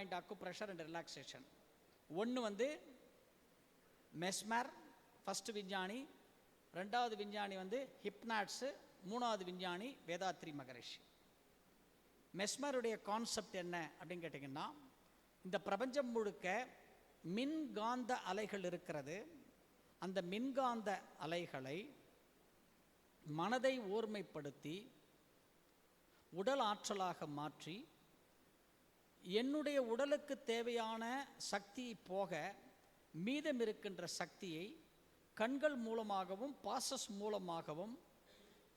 Point ஆக்கும் pressure and relaxation ஒன்று வந்து மெஸ்மர் ஃபஸ்ட்டு விஞ்ஞானி ரெண்டாவது விஞ்ஞானி வந்து ஹிப்னாட்ஸு மூணாவது விஞ்ஞானி வேதாத்ரி மகரிஷி. மெஸ்மருடைய கான்செப்ட் என்ன அப்படின்னு கேட்டிங்கன்னா இந்த பிரபஞ்சம் முழுக்க மின்காந்த அலைகள் இருக்கிறது. அந்த மின்காந்த அலைகளை மனதை ஓர்மைப்படுத்தி உடல் ஆற்றலாக மாற்றி என்னுடைய உடலுக்கு தேவையான சக்தி போக மீதம் இருக்கின்ற சக்தியை கண்கள் மூலமாகவும் பாசஸ் மூலமாகவும்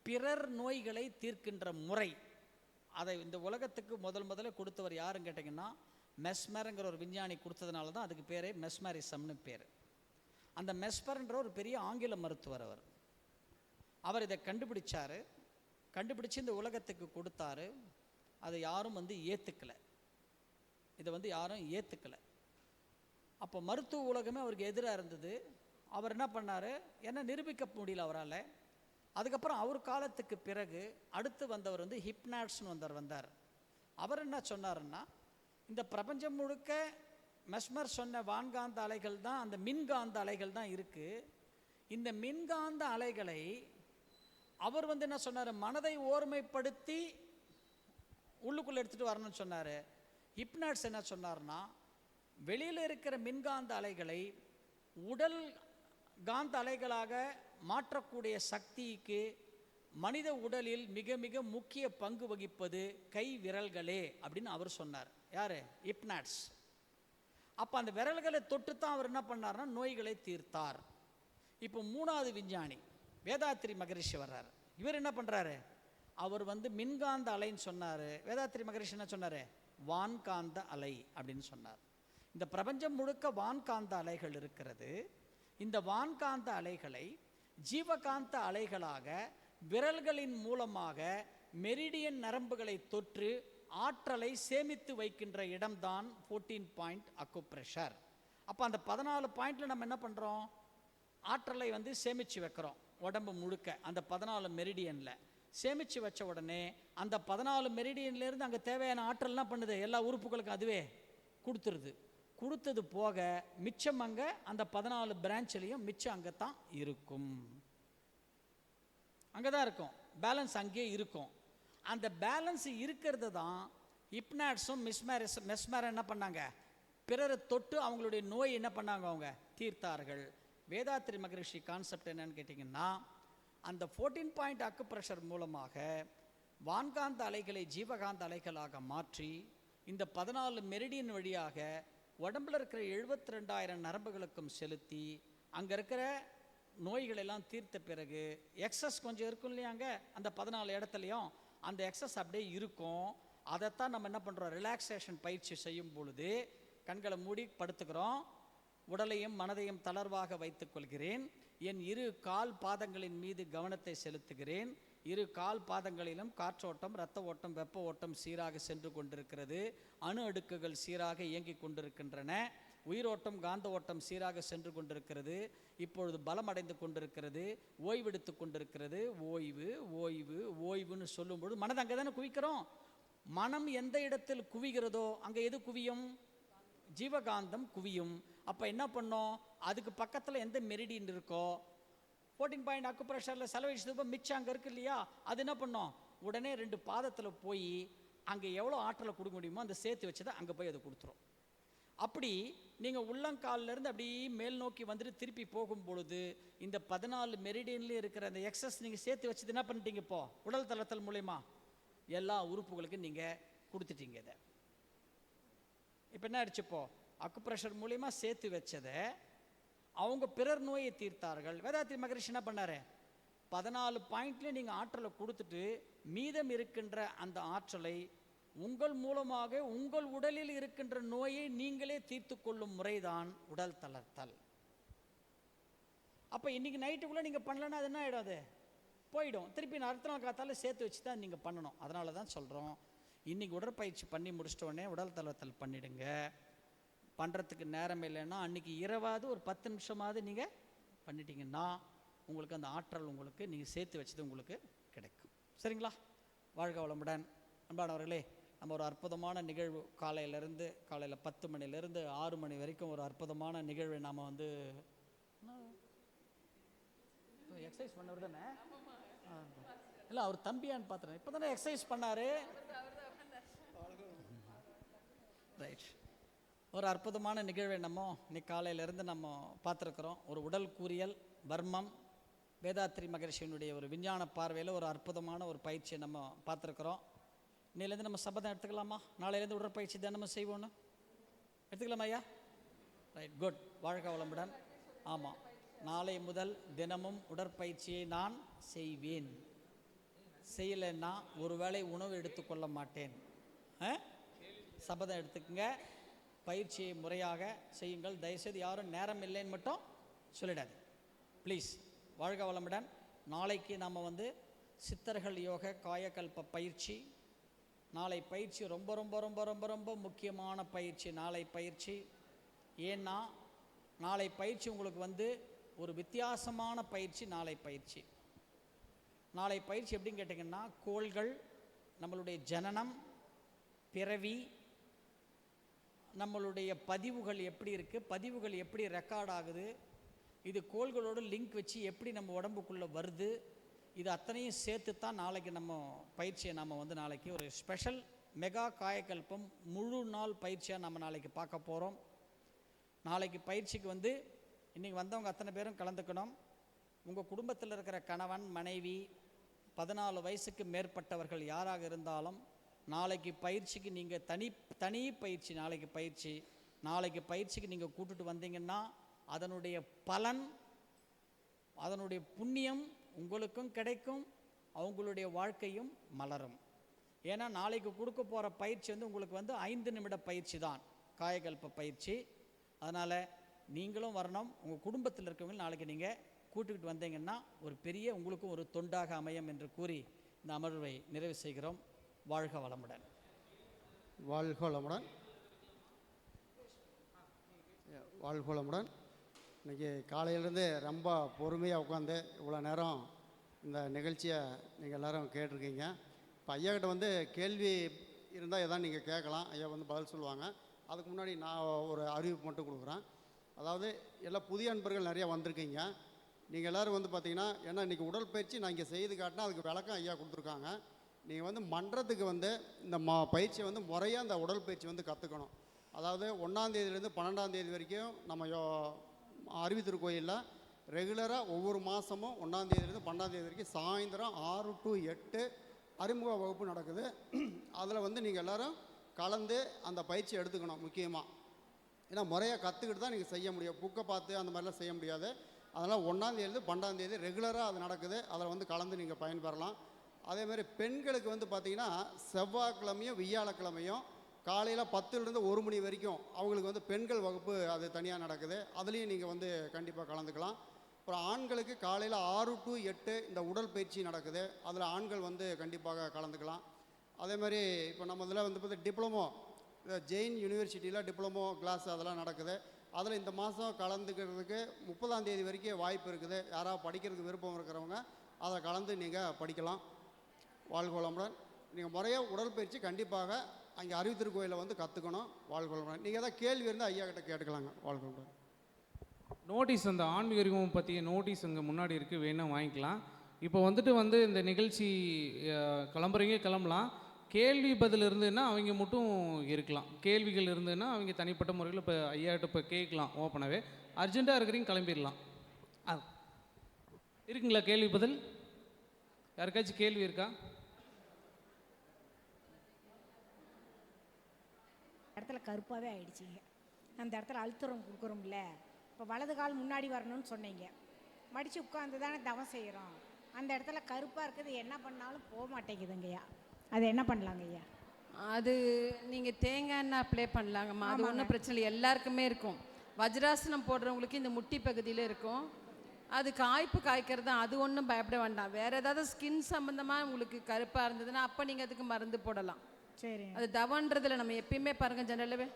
பிறர் நோய்களை தீர்க்கின்ற முறை. அதை இந்த உலகத்துக்கு முதல் முதல்ல கொடுத்தவர் யாருன்னு கேட்டிங்கன்னா மெஸ்மருங்கிற ஒரு விஞ்ஞானி கொடுத்ததுனால தான் அதுக்கு பேரே மெஸ்மரிசம்னு பேர். அந்த மெஸ்மர்ன்ற ஒரு பெரிய ஆங்கில மருத்துவர் அவர். அவர் இதை கண்டுபிடிச்சார். கண்டுபிடிச்சு இந்த உலகத்துக்கு கொடுத்தாரு. அதை யாரும் வந்து ஏற்றுக்கலை இதை வந்து யாரும் ஏற்றுக்கலை அப்போ மருத்துவ உலகமே அவருக்கு எதிராக இருந்தது. அவர் என்ன பண்ணார்? என்ன நிரூபிக்க முடியல அவரால். அதுக்கப்புறம் அவர் காலத்துக்கு பிறகு அடுத்து வந்தவர் வந்து ஹிப்னாட்ஸ்னு வந்தவர் வந்தார். அவர் என்ன சொன்னாருன்னா இந்த பிரபஞ்சம் முழுக்க மெஸ்மர் சொன்ன வான்காந்த அலைகள் தான் அந்த மின்காந்த அலைகள் தான் இருக்குது இந்த மின்காந்த அலைகளை அவர் வந்து என்ன சொன்னார்? மனதை ஓர்மைப்படுத்தி உள்ளுக்குள்ளே எடுத்துகிட்டு வரணும்னு சொன்னார். ஹிப்னாட்ஸ் என்ன சொன்னார்னா வெளியில் இருக்கிற மின்காந்த அலைகளை உடல் காந்த அலைகளாக மாற்றக்கூடிய சக்திக்கு மனித உடலில் மிக மிக முக்கிய பங்கு வகிப்பது கை விரல்களே அப்படின்னு அவர் சொன்னார். யார்? ஹிப்னாட்ஸ் அப்போ அந்த விரல்களை தொட்டு தான் அவர் என்ன பண்ணார்னா நோய்களை தீர்த்தார். இப்போ மூணாவது விஞ்ஞானி வேதாத்திரி மகரிஷி வர்றார். இவர் என்ன பண்ணுறாரு அவர் வந்து மின்காந்த அலைன்னு சொன்னார். வேதாத்திரி மகரிஷி என்ன சொன்னார்? வான்காந்த அலை அப்படின்னு சொன்னார். இந்த பிரபஞ்சம் முழுக்க வான்காந்த அலைகள் இருக்கிறது. இந்த வான்காந்த அலைகளை ஜீவகாந்த அலைகளாக விரல்களின் மூலமாக மெரிடியன் நரம்புகளை தொற்று ஆற்றலை சேமித்து வைக்கின்ற இடம்தான் ஃபோர்டீன் பாயிண்ட் அக்குப்ரெஷர் அப்போ அந்த பதினாலு பாயிண்டில் நம்ம என்ன பண்ணுறோம் ஆற்றலை வந்து சேமித்து வைக்கிறோம் உடம்பு முழுக்க. அந்த பதினாலு மெரிடியனில். சேமித்து வச்ச உடனே அந்த பதினாலு மெரிடியன்லேருந்து அங்கே தேவையான ஆற்றல்லாம் பண்ணுது. எல்லா உறுப்புகளுக்கும் அதுவே கொடுத்துருது. கொடுத்தது போக மிச்சம் அங்கே அந்த பதினாலு பிரான்ச்லேயும் மிச்சம் அங்கே தான் இருக்கும். அங்கே தான் இருக்கும். பேலன்ஸ் அங்கேயே இருக்கும். அந்த பேலன்ஸ் இருக்கிறது தான் ஹிப்னாட்ஸும் மிஸ்மேரஸ் மெஸ்மேர என்ன பண்ணாங்க? பிறரை தொட்டு அவங்களுடைய நோய் என்ன பண்ணாங்க அவங்க? தீர்த்தார்கள். வேதாத்திரி மகரிஷி கான்செப்ட் என்னன்னு கேட்டிங்கன்னா அந்த ஃபோர்டீன் பாயிண்ட் அக்கு ப்ரெஷர் மூலமாக வான்காந்த அலைகளை ஜீவகாந்த அலைகளாக மாற்றி இந்த பதினாலு மெரிடியன் வழியாக உடம்புல இருக்கிற எழுபத்தி ரெண்டாயிரம் நரம்புகளுக்கும் செலுத்தி அங்கே இருக்கிற நோய்களெல்லாம் தீர்த்த பிறகு எக்ஸஸ் கொஞ்சம் இருக்கும் இல்லையாங்க அந்த பதினாலு இடத்துலையும் அந்த எக்ஸஸ் அப்படியே இருக்கும். அதைத்தான் நம்ம என்ன பண்ணுறோம் ரிலாக்ஸேஷன் பயிற்சி செய்யும் பொழுது கண்களை மூடி படுத்துக்கிறோம். உடலையும் மனதையும் தளர்வாக வைத்துக் கொள்கிறேன் என் இரு கால் பாதங்களின் மீது கவனத்தை செலுத்துகிறேன். இரு கால் பாதங்களிலும் காற்றோட்டம் இரத்த ஓட்டம் வெப்ப ஓட்டம் சீராக சென்று கொண்டிருக்கிறது. அணு அடுக்குகள் சீராக இயங்கிக் கொண்டிருக்கின்றன. உயிரோட்டம் காந்த ஓட்டம் சீராக சென்று கொண்டிருக்கிறது. இப்பொழுது பலம் அடைந்து கொண்டிருக்கிறது. ஓய்வெடுத்து கொண்டிருக்கிறது. ஓய்வு ஓய்வு ஓய்வுன்னு சொல்லும்பொழுது மனது அங்கே தானே குவிக்கிறோம். மனம் எந்த இடத்தில் குவிகிறதோ அங்கே எது குவியும்? ஜீவகாந்தம் குவியும். அப்போ என்ன பண்ணோம்? அதுக்கு பக்கத்தில் எந்த மெரிடின் இருக்கோ? ஃபோர்டீன் பாயிண்ட் அக்குப்ரஷரில் ப்ரெஷரில் செலவழிச்சது மிச்சம் அங்கே இருக்கு இல்லையா? அது என்ன பண்ணோம்? உடனே ரெண்டு பாதத்தில் போய் அங்கே எவ்வளோ ஆற்றலை கொடுக்க முடியுமோ அந்த சேர்த்து வச்சதை அங்கே போய் அதை கொடுத்துரும். அப்படி நீங்கள் உள்ளங்கால்லேருந்து அப்படியே மேல் நோக்கி வந்துட்டு திருப்பி போகும் பொழுது இந்த பதினாலு மெரிடியன்லேயும் இருக்கிற அந்த எக்ஸஸ் நீங்கள் சேர்த்து வச்சது என்ன பண்ணிட்டீங்க இப்போ? உடல் தளத்தல் மூலயமா. எல்லா உறுப்புகளுக்கும் நீங்கள் கொடுத்துட்டீங்க இதை. இப்போ என்ன ஆயிடுச்சு இப்போ? அக்குப்ரெஷர் மூலியமா சேர்த்து வச்சதை அவங்க பிறர் நோயை தீர்த்தார்கள். வேதாத்திரி மகரிஷி என்ன பண்ணாரு? பதினாலு பாயிண்ட்லேயும் நீங்கள் ஆற்றலை கொடுத்துட்டு மீதம் இருக்கின்ற அந்த ஆற்றலை உங்கள் மூலமாக உங்கள் உடலில் இருக்கின்ற நோயை நீங்களே தீர்த்து கொள்ளும் முறைதான் உடல் தளர்த்தல். அப்போ இன்னைக்கு நைட்டுக்குள்ளே நீங்கள் பண்ணலன்னா அது என்ன ஆகிடும் அது போயிடும். திருப்பி நான் அடுத்த நாள் காத்தால சேர்த்து வச்சு தான் நீங்கள் பண்ணணும். அதனால தான் சொல்கிறோம் இன்னைக்கு உடற்பயிற்சி பண்ணி முடிச்சிட்டோடனே உடல் தளர்த்தல் பண்ணிவிடுங்க பண்ணுறதுக்கு நேரம் இல்லைன்னா அன்றைக்கி இரவாவது ஒரு பத்து நிமிஷமாவது நீங்கள் பண்ணிட்டீங்கன்னா உங்களுக்கு அந்த ஆற்றல் உங்களுக்கு நீங்கள் சேர்த்து வச்சது உங்களுக்கு கிடைக்கும். சரிங்களா? வாழ்க வளமுடன். அன்பானவர்களே நம்ம ஒரு அற்புதமான நிகழ்வு காலையிலேருந்து காலையில் பத்து மணிலேருந்து ஆறு மணி வரைக்கும் ஒரு அற்புதமான நிகழ்வை நாம் வந்து எக்ஸசைஸ் பண்ணவர் தானே? இல்லை அவர் தம்பியான்னு பார்த்துறேன் இப்போ தானே எக்ஸசைஸ் பண்ணார் ரைட் ஒரு அற்புதமான நிகழ்வை நம்ம இன்னைக்கு காலையிலேருந்து நம்ம பார்த்துருக்குறோம். ஒரு உடல் கூறியல் வர்மம் வேதாத்ரி மகரிஷியினுடைய ஒரு விஞ்ஞான பார்வையில் ஒரு அற்புதமான ஒரு பயிற்சியை நம்ம பார்த்துருக்குறோம். இன்னையிலேருந்து நம்ம சபதம் எடுத்துக்கலாமா? நாளையிலேருந்து உடற்பயிற்சி தினமும் செய்வோன்னு எடுத்துக்கலாமா ஐயா? ரைட் குட் வாழ்க வளமுடன். ஆமாம் நாளை முதல் தினமும் உடற்பயிற்சியை நான் செய்வேன். செய்யலைன்னா ஒருவேளை உணவு எடுத்துக்கொள்ள மாட்டேன். ஆ? சபதம் எடுத்துக்கங்க. பயிற்சியை முறையாக செய்யுங்கள். தயவுசெய்து யாரும் நேரம் இல்லைன்னு மட்டும் சொல்லிடாது ப்ளீஸ் வாழ்க வளமுடன். நாளைக்கு நாம் வந்து சித்தர்கள் யோக காயக்கல்ப பயிற்சி. நாளை பயிற்சி ரொம்ப ரொம்ப ரொம்ப ரொம்ப ரொம்ப முக்கியமான பயிற்சி. நாளை பயிற்சி. ஏன்னா நாளை பயிற்சி உங்களுக்கு வந்து ஒரு வித்தியாசமான பயிற்சி. நாளை பயிற்சி. நாளை பயிற்சி எப்படின்னு கேட்டிங்கன்னா கோள்கள் நம்மளுடைய ஜனனம் பிறவி நம்மளுடைய பதிவுகள் எப்படி இருக்குது பதிவுகள் எப்படி ரெக்கார்ட் ஆகுது? இது கோள்களோட லிங்க் வச்சு எப்படி நம்ம உடம்புக்குள்ளே வருது? இது அத்தனையும் சேர்த்து தான் நாளைக்கு நம்ம பயிற்சியை நம்ம வந்து நாளைக்கு ஒரு ஸ்பெஷல் மெகா காயக்கல்பம் முழு நாள் பயிற்சியாக நம்ம நாளைக்கு பார்க்க போகிறோம் நாளைக்கு பயிற்சிக்கு வந்து இன்றைக்கி வந்தவங்க அத்தனை பேரும் கலந்துக்கணும். உங்கள் குடும்பத்தில் இருக்கிற கணவன் மனைவி பதினாலு வயசுக்கு மேற்பட்டவர்கள் யாராக இருந்தாலும் நாளைக்கு பயிற்சிக்கு நீங்கள் தனி தனி பயிற்சி நாளைக்கு பயிற்சி. நாளைக்கு பயிற்சிக்கு நீங்கள் கூட்டுட்டு வந்தீங்கன்னா அதனுடைய பலன் அதனுடைய புண்ணியம் உங்களுக்கும் கிடைக்கும். அவங்களுடைய வாழ்க்கையும் மலரும். ஏன்னா நாளைக்கு கொடுக்க போகிற பயிற்சி வந்து உங்களுக்கு வந்து ஐந்து நிமிட பயிற்சி தான். காயகல்ப பயிற்சி. அதனால் நீங்களும் வரணும். உங்கள் குடும்பத்தில் இருக்கவங்க நாளைக்கு நீங்கள் கூட்டுக்கிட்டு வந்தீங்கன்னா ஒரு பெரிய உங்களுக்கும் ஒரு தொண்டாக அமையும் என்று கூறி இந்த அமர்வை நிறைவு செய்கிறோம். வாழ்க வளமுடன். வாழ்க வளமுடன். வாழ்க வளமுடன். இன்னைக்கு காலையிலேருந்து ரொம்ப பொறுமையாக உட்காந்து இவ்வளோ நேரம் இந்த நிகழ்ச்சியை நீங்கள் எல்லாரும் கேட்டிருக்கீங்க. இப்போ ஐயாக்கிட்ட வந்து கேள்வி இருந்தால் எதாவது நீங்கள் கேட்கலாம். ஐயா வந்து பதில் சொல்லுவாங்க. அதுக்கு முன்னாடி நான் ஒரு அறிவிப்பு மட்டும் கொடுக்குறேன். அதாவது எல்லாம் புதிய அன்பர்கள் நிறையா வந்திருக்கீங்க. நீங்கள் எல்லோரும் வந்து பார்த்தீங்கன்னா ஏன்னா இன்றைக்கி உடற்பயிற்சி நான் இங்கே செய்து காட்டினா அதுக்கு விளக்கம் ஐயா கொடுத்துருக்காங்க. நீங்கள் வந்து மன்றத்துக்கு வந்து இந்த மா பயிற்சியை வந்து முறையாக அந்த உடற்பயிற்சி வந்து கற்றுக்கணும் அதாவது ஒன்றாந்தேதியிலேருந்து பன்னெண்டாந்தேதி வரைக்கும் நம்ம யோ அறிவித்திருக்கோயிலில் ரெகுலராக ஒவ்வொரு மாதமும் ஒன்றாந்தேதியிலேருந்து பன்னெண்டாந்தேதி வரைக்கும் சாயந்தரம் ஆறு டு எட்டு அறிமுக வகுப்பு நடக்குது. அதில் வந்து நீங்கள் எல்லோரும் கலந்து அந்த பயிற்சி எடுத்துக்கணும் முக்கியமாக ஏன்னா முறையாக கற்றுக்கிட்டு தான் நீங்கள் செய்ய முடியும். புக்கை பார்த்து அந்த மாதிரிலாம் செய்ய முடியாது. அதனால் ஒன்றாந்தேதி பன்னெண்டாந்தேதி ரெகுலராக அது நடக்குது. அதில் வந்து கலந்து நீங்கள் பயன்பெறலாம். அதே மாதிரி பெண்களுக்கு வந்து பார்த்திங்கன்னா செவ்வாய்க்கிழமையும் வியாழக்கிழமையும் காலையில் பத்துலேருந்து ஒரு மணி வரைக்கும் அவங்களுக்கு வந்து பெண்கள் வகுப்பு அது தனியாக நடக்குது. அதுலேயும் நீங்கள் வந்து கண்டிப்பாக கலந்துக்கலாம். அப்புறம் ஆண்களுக்கு காலையில் ஆறு டு எட்டு இந்த உடற்பயிற்சி நடக்குது. அதில் ஆண்கள் வந்து கண்டிப்பாக கலந்துக்கலாம். அதே மாதிரி இப்போ நம்ம இதில் வந்து பார்த்து டிப்ளமோ ஜெயின் யூனிவர்சிட்டியில் டிப்ளமோ கிளாஸ் அதெல்லாம் நடக்குது. அதில் இந்த மாதம் கலந்துக்கிறதுக்கு முப்பதாம் தேதி வரைக்கும் வாய்ப்பு இருக்குது. யாராவது படிக்கிறதுக்கு விருப்பம் இருக்கிறவங்க அதை கலந்து நீங்கள் படிக்கலாம். வாழ்க வளமுடன். நீங்கள் முறையாக உடற்பயிற்சி கண்டிப்பாக அங்கே அறிவித்திருக்கோயிலில் வந்து கற்றுக்கணும் வாழ்க வளமுடன். நீங்கள் ஏதாவது கேள்வி இருந்தால் ஐயா கிட்ட கேட்டுக்கலாங்க. வாழ்க வளமுடன். நோட்டீஸ் அந்த ஆன்மீக அறிமுகம் பற்றிய நோட்டீஸ் அங்கே முன்னாடி இருக்குது வேணால் வாங்கிக்கலாம். இப்போ வந்துட்டு வந்து இந்த நிகழ்ச்சி கிளம்புறீங்க கிளம்பலாம். கேள்வி பதில் இருந்ததுன்னா அவங்க மட்டும் இருக்கலாம். கேள்விகள் இருந்ததுன்னா அவங்க தனிப்பட்ட முறையில் இப்போ ஐயாட்ட இப்போ கேட்கலாம் ஓப்பனாகவே அர்ஜென்ட்டாக இருக்கிறீங்க கிளம்பிடலாம். ஆ. இருக்குங்களா கேள்வி பதில்? யாருக்காச்சும் கேள்வி இருக்கா? இடத்துல கருப்பாகவே ஆயிடுச்சிங்க அந்த இடத்துல அழுத்தரம் கொடுக்குறோம்ல இப்போ வலது கால் முன்னாடி வரணும்னு சொன்னீங்க. மடித்து உட்காந்து தானே தவம் செய்கிறோம் அந்த இடத்துல கருப்பாக இருக்குது என்ன பண்ணாலும் போக மாட்டேங்குதுங்கய்யா அது என்ன பண்ணலாங்க ஐயா? அது நீங்கள் தேங்காய் எண்ணெய் அப்ளை பண்ணலாங்கம்மா. அது ஒன்றும் பிரச்சனை இல்லை. எல்லாருக்குமே இருக்கும். வஜ்ராசனம் போடுறவங்களுக்கு இந்த முட்டி பகுதியில் இருக்கும். அது காய்ப்பு காய்க்கிறது தான். அது ஒன்றும் பயப்பட வேண்டாம். வேறு ஏதாவது ஸ்கின் சம்மந்தமாக உங்களுக்கு கருப்பாக இருந்ததுன்னா அப்போ நீங்கள் அதுக்கு மருந்து போடலாம். சரி. அது தவன்றதுல நம்ம எப்பயுமே பாருங்கள் ஜெனரலாகவே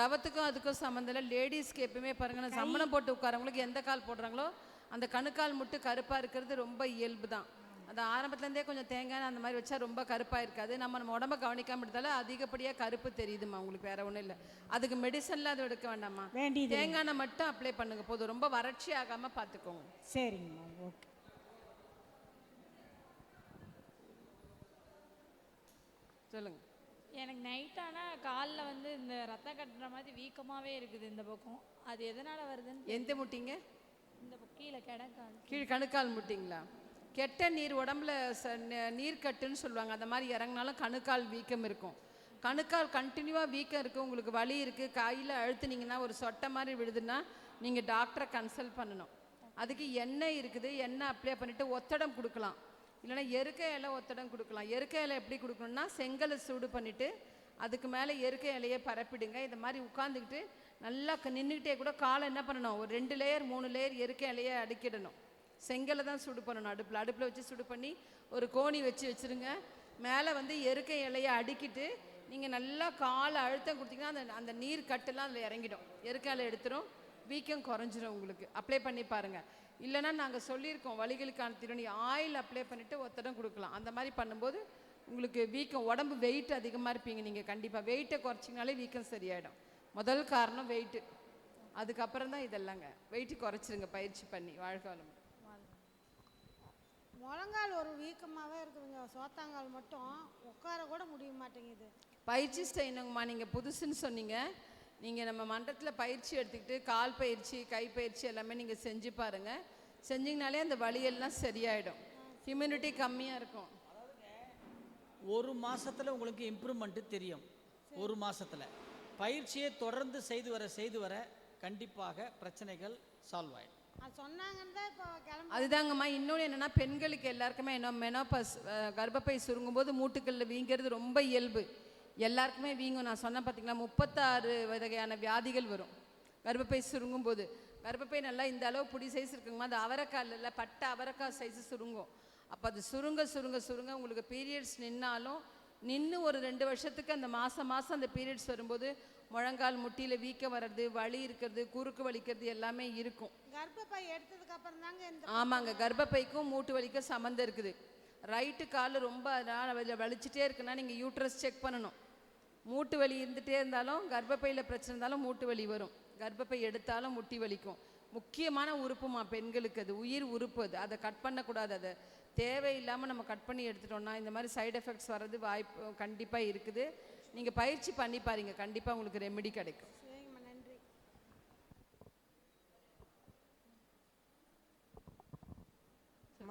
தவத்துக்கும் அதுக்கும் சம்மந்தம் இல்லை. லேடிஸ்க்கு எப்பயுமே பாருங்க சம்மணம் போட்டு உட்காரவங்களுக்கு எந்த கால் போடுறாங்களோ அந்த கணுக்கால் முட்டு கருப்பாக இருக்கிறது ரொம்ப இயல்பு தான். அது ஆரம்பத்துலேருந்தே கொஞ்சம் தேங்காய் அந்த மாதிரி வச்சா ரொம்ப கருப்பாக இருக்காது. நம்ம நம்ம உடம்ப கவனிக்காம எடுத்தாலும் அதிகப்படியாக கருப்பு தெரியுதுமா உங்களுக்கு வேற ஒன்றும் இல்லை. அதுக்கு மெடிசன்ல அது எடுக்க வேண்டாமா தேங்காய் எண்ணெய் மட்டும் அப்ளை பண்ணுங்க. போதும். ரொம்ப வறட்சி ஆகாமல் பார்த்துக்கோங்க. சரிங்கம்மா. ஓகே. சொல்லுங்க. எனக்கு நைட் ஆனால் காலில் வந்து இந்த ரத்தம் கட்டுற மாதிரி வீக்கமாகவே இருக்குது இந்த பக்கம். அது எதனால் வருதுன்னு எந்த முட்டிங்க? இந்த பக்கம் கீழே கிடக்காது கீழ் கணுக்கால் முட்டிங்களா? கெட்ட நீர் உடம்புல ச ந- நீர் கட்டுன்னு சொல்லுவாங்க. அந்த மாதிரி இறங்கினாலும் கணுக்கால் வீக்கம் இருக்கும். கணுக்கால் கண்டினியூவாக வீக்கம் இருக்குது உங்களுக்கு வலி இருக்குது கையில் அழுத்துனீங்கன்னா ஒரு சொட்டை மாதிரி விழுதுன்னா நீங்கள் டாக்டரை கன்சல்ட் பண்ணணும். அதுக்கு எண்ணெய் இருக்குது. எண்ணெய் அப்ளை பண்ணிவிட்டு ஒத்தடம் கொடுக்கலாம். இல்லைன்னா எருக்கை இலை ஒத்தடம் கொடுக்கலாம். எருக்கை இலை எப்படி கொடுக்கணும்னா செங்கலை சூடு பண்ணிவிட்டு அதுக்கு மேலே எருக்கை இலையை பரப்பிடுங்க. இந்த மாதிரி உட்காந்துக்கிட்டு நல்லா நின்றுக்கிட்டே கூட காலை என்ன பண்ணணும்? ஒரு ரெண்டு லேயர் மூணு லேயர் எருக்கை இலையை அடுக்கிடணும். செங்கலை தான் சுடு பண்ணணும். அடுப்பில் அடுப்பில் வச்சு சுடு பண்ணி ஒரு கோணி வச்சு வச்சுருங்க. மேலே வந்து எருக்கை இலையை அடுக்கிட்டு நீங்கள் நல்லா காலை அழுத்தம் கொடுத்தீங்கன்னா அந்த அந்த நீர் கட்டுலாம் அதில் இறங்கிடும். எருக்கை இலை எடுத்துரும். வீக்கம் குறைஞ்சிரும் உங்களுக்கு. அப்ளை பண்ணி பாருங்கள் இல்லைன்னா நாங்கள் சொல்லியிருக்கோம் வலிகளுக்கான திருணி ஆயில் அப்ளை பண்ணிவிட்டு ஒத்தடம் கொடுக்கலாம். அந்த மாதிரி பண்ணும்போது உங்களுக்கு வீக்கம் உடம்பு வெயிட் அதிகமாக இருப்பீங்க நீங்கள் கண்டிப்பாக வெயிட்டை குறைச்சிங்கனாலே வீக்கம் சரியாயிடும். முதல் காரணம் வெயிட்டு அதுக்கப்புறம் தான் இதெல்லாங்க. வெயிட் குறைச்சிருங்க பயிற்சி பண்ணி வாழ்காலம் முழங்கால் ஒரு வீக்கமாகவே இருக்குதுங்க. சோத்தாங்கால் மட்டும் உட்கார கூட முடிய மாட்டேங்குது. பயிற்சி செய்யணுங்கம்மா. நீங்கள் புதுசுன்னு சொன்னீங்க. நீங்கள் நம்ம மன்றத்தில் பயிற்சி எடுத்துக்கிட்டு கால் பயிற்சி கை பயிற்சி எல்லாமே நீங்கள் செஞ்சு பாருங்கள் செஞ்சிங்கனாலே அந்த வலியெல்லாம் சரியாயிடும். இம்யூனிட்டி கம்மியாக இருக்கும். ஒரு மாசத்துல உங்களுக்கு இம்ப்ரூவ்மெண்ட்டு தெரியும். ஒரு மாசத்துல. பயிற்சியை தொடர்ந்து செய்து வர செய்து வர கண்டிப்பாக பிரச்சனைகள் சால்வ் கிளம்பி அதுதாங்கம்மா இன்னொன்று என்னென்னா பெண்களுக்கு எல்லாருக்குமே என்ன மெனோபஸ் கர்ப்பப்பை சுருங்கும்போது மூட்டுக்களில் வீங்கிறது ரொம்ப இயல்பு. எல்லாருக்குமே வீங்கும். நான் சொன்னேன் பார்த்தீங்களா முப்பத்தாறு வகையான வியாதிகள் வரும். கர்ப்பப்பை சுருங்கும்போது. கர்ப்பப்பை நல்லா இந்த அளவு புடி சைஸ் இருக்குங்கம்மா. அது அவரைக்கால் இல்லை பட்டை அவரைக்காய் சைஸ் சுருங்கும். அப்போ அது சுருங்க சுருங்க சுருங்க உங்களுக்கு பீரியட்ஸ் நின்னாலும் நின்று ஒரு ரெண்டு வருஷத்துக்கு அந்த மாதம் மாதம் அந்த பீரியட்ஸ் வரும்போது முழங்கால் முட்டியில் வீக்கம் வர்றது வலி இருக்கிறது குறுக்கு வலிக்கிறது எல்லாமே இருக்கும். கர்ப்பப்பை எடுத்ததுக்கு அப்புறம் தாங்க ஆமாங்க கர்ப்பப்பைக்கும் மூட்டு வலிக்கும் சம்மந்தம் இருக்குது. ரைட்டு கால் ரொம்ப அதனால் வலி- வலிச்சுட்டே இருக்குன்னா நீங்கள் யூட்ரஸ் செக் பண்ணணும். மூட்டு வலி இருந்துகிட்டே இருந்தாலும் கர்ப்பப்பையில் பிரச்சனை இருந்தாலும் மூட்டு வலி வரும். கர்ப்பப்பை எடுத்தாலும் முட்டி வலிக்கும். முக்கியமான உறுப்புமா? பெண்களுக்கு அது. உயிர் உறுப்பு அது. அதை கட் பண்ணக்கூடாது அதை. தேவையில்லாமல் நம்ம கட் பண்ணி எடுத்துட்டோம்னா இந்த மாதிரி சைடு எஃபெக்ட்ஸ் வர்றது வாய்ப்பு கண்டிப்பாக இருக்குது. நீங்கள் பயிற்சி பண்ணி பாருங்க. கண்டிப்பாக உங்களுக்கு ரெமெடி கிடைக்கும் சரிங்கம்மா நன்றி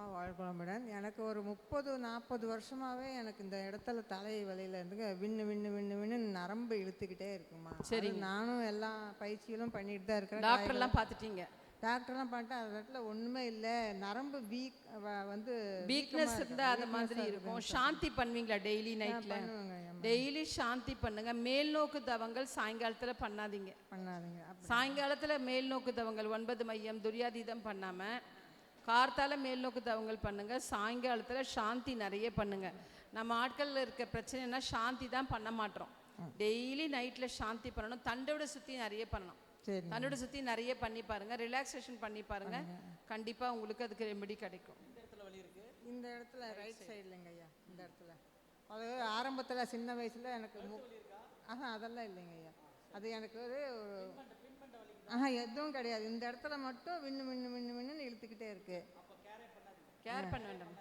அம்மா வாழ்குளமுடன் எனக்கு ஒரு முப்பது நாற்பது வருஷமாவே எனக்கு இந்த இடத்துல தலை வலியில இருந்து விண்ணு விண்ணு விண்ணு விண்ணு நரம்பு இழுத்துக்கிட்டே இருக்குமா. அது நானும் எல்லா பயிற்சிகளும் பண்ணிட்டு தான் இருக்கிறேன். டாக்டர்லாம் பார்த்துட்டீங்க. டாக்டர்லாம் பண்ணிட்டு அந்த இடத்துல ஒண்ணுமே இல்லை. நரம்பு வீக் வந்து வீக்னஸ் இருந்தா அந்த மாதிரி இருக்கும். சாந்தி பண்ணுவீங்களா டெய்லி அம்மா. டெய்லி சாந்தி பண்ணுங்க. மேல் நோக்கு தவங்கள் சாயங்காலத்துல பண்ணாதீங்க. பண்ணாதீங்க. சாயங்காலத்துல மேல் நோக்கு தவங்கள் ஒன்பது மையம் துரியாதீதம் பண்ணாம கார்த்தால மேல் நோக்கு தவங்கள் பண்ணுங்க சாயங்காலத்துல சாந்தி நிறைய பண்ணுங்க. நம்ம ஆட்கள்ல இருக்க பிரச்சனைனா சாந்தி தான் பண்ண மாட்டோம். டெய்லி நைட்ல சாந்தி பண்ணணும் தண்டோட சுத்தி நிறைய பண்ணணும். சரி தண்டோட சுத்தி நிறைய பண்ணி பாருங்க ரிலாக்ஸேஷன் பண்ணி பாருங்க. கண்டிப்பா உங்களுக்கு அதுக்கு ரெமெடி கிடைக்கும். இந்த இடத்துல ரைட் சைடுலங்க ஐயா இந்த இடத்துல. அது ஆரம்பத்தில் சின்ன வயசில் எனக்கு ஆஹா அதெல்லாம் இல்லைங்க ஐயா. அது எனக்கு ஒரு- ஆஹா எதுவும் கிடையாது. இந்த இடத்துல மட்டும் விண்ணு விண்ணு விண்ணு விண்ணுன்னு இழுத்துக்கிட்டே இருக்கு. கேர் பண்ண வேண்டாம்.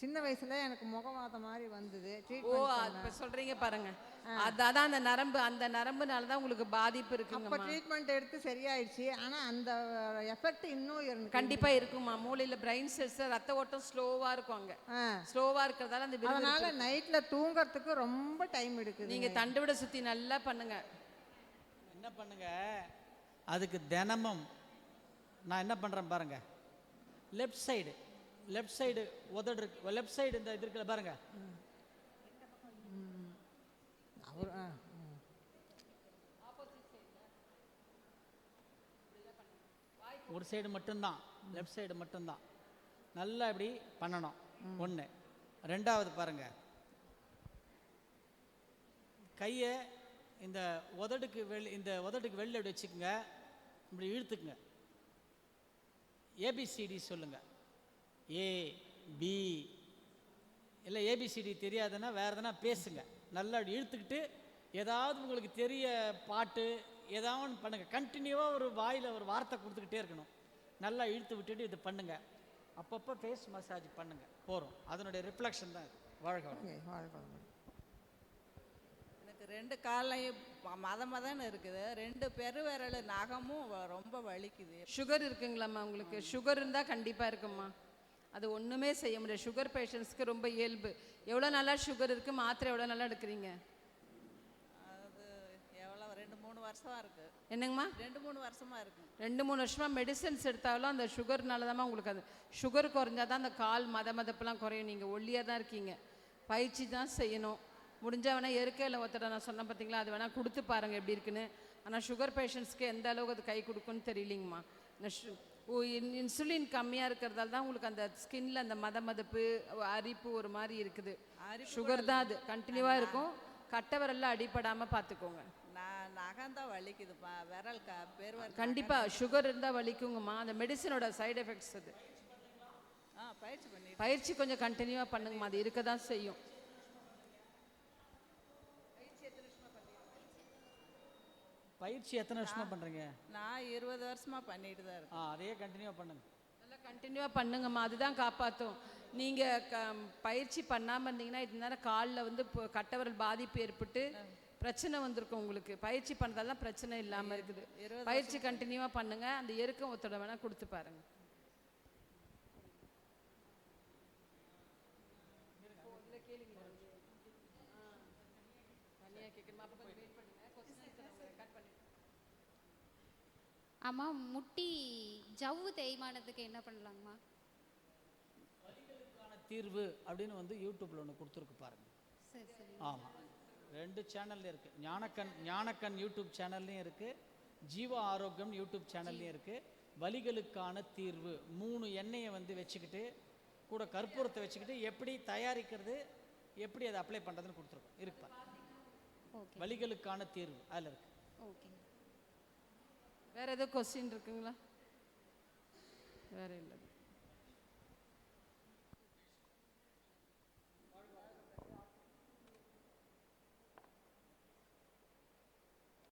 சின்ன வயசுல எனக்கு முகவாதம் மாதிரி வந்தது. ஓ இப்ப சொல்றீங்க பாருங்க. அதான் அந்த நரம்பு அந்த நரம்புனால தான் உங்களுக்கு பாதிப்பு அப்போ இருக்குங்கம்மா ட்ரீட்மெண்ட் எடுத்து சரியாயிடுச்சு. ஆனா அந்த எஃபெக்ட் இன்னும் இருந்து கண்டிப்பா இருக்குமா மூளையில பிரெயின் செல்ஸ் ரத்த ஓட்டம் ஸ்லோவா இருக்கும் அங்க. ஸ்லோவா இருக்கிறதால அந்த அதனால இருக்கு. நைட்ல தூங்கறதுக்கு ரொம்ப டைம் எடுக்குது நீங்க தண்டுவிட சுத்தி நல்லா பண்ணுங்க. என்ன பண்ணுங்க? அதுக்கு தினமும் நான் என்ன பண்ணுறேன் பாருங்க. லெஃப்ட் சைடு லெஃப்ட் சைடு உதடு இருக்கு லெஃப்ட் சைடு இந்த இது இருக்குல்ல பாருங்க. அவர். ஒரு சைடு மட்டும்தான் லெஃப்ட் சைடு மட்டும்தான். நல்லா இப்படி பண்ணணும். ஒன்று ரெண்டாவது பாருங்க. கையை இந்த உதடுக்கு வெளி இந்த உதடுக்கு வெளில இப்படி வச்சுக்கோங்க. இப்படி இழுத்துக்குங்க. ஏபிசிடி சொல்லுங்கள் ஏ பி இல்லை ஏபிசிடி தெரியாதுன்னா வேறு எதனா பேசுங்க. நல்லா இழுத்துக்கிட்டு ஏதாவது உங்களுக்கு தெரிய பாட்டு ஏதாவது ஒன்று பண்ணுங்கள் கண்டினியூவாக ஒரு வாயில் ஒரு வார்த்தை கொடுத்துக்கிட்டே இருக்கணும். நல்லா இழுத்து விட்டுட்டு இது பண்ணுங்கள் அப்பப்போ ஃபேஸ் மசாஜ் பண்ணுங்கள் போகிறோம் அதனுடைய ரிஃப்ளெக்ஷன் தான் இது. வாழ்க வாழ்க ரெண்டு காலையும் மத மதன்னு இருக்குது. ரெண்டு பெருவிரல் நகமும் ரொம்ப வலிக்குது. சுகர் இருக்குங்களாம்மா உங்களுக்கு? சுகர் இருந்தால் கண்டிப்பாக இருக்கும்மா. அது ஒன்றுமே செய்ய முடியாது. சுகர் பேஷண்ட்ஸ்க்கு ரொம்ப இயல்பு. எவ்வளோ நாளா சுகர் இருக்குது மாத்திரை எவ்வளோ நாளா எடுக்கிறீங்க? அது எவ்வளோ ரெண்டு மூணு வருஷமா இருக்கு. என்னங்கம்மா? ரெண்டு மூணு வருஷமா இருக்கு. ரெண்டு மூணு வருஷமாக மெடிசன்ஸ் எடுத்தாலும் அந்த சுகர்னால தான் உங்களுக்கு அது. சுகர் குறைஞ்சா தான் அந்த கால் மத மதப்பெல்லாம் குறையும். நீங்கள் ஒல்லியாக தான் இருக்கீங்க. பயிற்சி தான் செய்யணும். முடிஞ்சா வேணால் இயற்கையில் ஒருத்தரை நான் சொன்னேன் பார்த்தீங்களா? அது வேணால் கொடுத்து பாருங்கள் எப்படி இருக்குன்னு. ஆனால் சுகர் பேஷண்ட்ஸ்க்கு எந்த அளவுக்கு அது கை கொடுக்குன்னு தெரியலிங்கம்மா. இன்சுலின் கம்மியாக இருக்கிறதால தான் உங்களுக்கு அந்த ஸ்கின்ல அந்த மத மதப்பு அரிப்பு ஒரு மாதிரி இருக்குது. சுகர் தான் அது. கண்டினியூவாக இருக்கும். கட்டை விரல்ல அடிபடாமல் பார்த்துக்கோங்க நான் நகம்தான் வலிக்குதுப்பா விரல் க பெருவரல் கண்டிப்பாக சுகர் இருந்தால் வலிக்குங்கம்மா. அந்த மெடிசனோட சைடு எஃபெக்ட்ஸ் அது. ஆ பயிற்சி பண்ணிட்டு பயிற்சி கொஞ்சம் கண்டினியூவாக பண்ணுங்கம்மா. அது இருக்க தான் செய்யும். பயிற்சி எத்தனை வருஷமா பண்ணுறீங்க நான் இருபது வருஷமா பண்ணிட்டு தான் இருக்கேன். ஆ அதையே கண்டினியூ பண்ணுங்க. நல்லா கண்டினியூவாக பண்ணுங்கம்மா. அதுதான் காப்பாற்றும் நீங்கள் க பயிற்சி பண்ணாமல் இருந்தீங்கன்னா இது நேரம் காலில் வந்து இப்போ கட்டவரல் பாதிப்பு ஏற்பட்டு பிரச்சனை வந்திருக்கும் உங்களுக்கு. பயிற்சி பண்ணுறதால பிரச்சனை இல்லாமல் இருக்குது. பயிற்சி கண்டினியூவாக பண்ணுங்க. அந்த எருக்கம் ஒருத்தட வேணால் கொடுத்து பாருங்க. அம்மா முட்டி ஜவ்வு தேய்மானத்துக்கு என்ன பண்ணலாங்கம்மா? தீர்வு அப்படின்னு வந்து யூடியூப்ல ஒன்று கொடுத்துருக்கு பாருங்க. சரி சரி. ஆமாம் ரெண்டு சேனல்ல இருக்கு. ஞானக்கண் ஞானக்கண் யூடியூப் சேனல்லையும் இருக்கு. ஜீவ ஆரோக்கியம் யூடியூப் சேனல்லையும் இருக்கு. வலிகளுக்கான தீர்வு. மூணு எண்ணெயை வந்து வச்சுக்கிட்டு கூட கற்பூரத்தை வச்சுக்கிட்டு எப்படி தயாரிக்கிறது எப்படி அதை அப்ளை பண்ணுறதுன்னு கொடுத்துருக்கோம். இருக்கு பாருங்க. ஓகே. வலிகளுக்கான தீர்வு அதில் இருக்கு. ஓகே வேற எதுவும் கொஸ்டின் இருக்குங்களா? வேற இல்லை.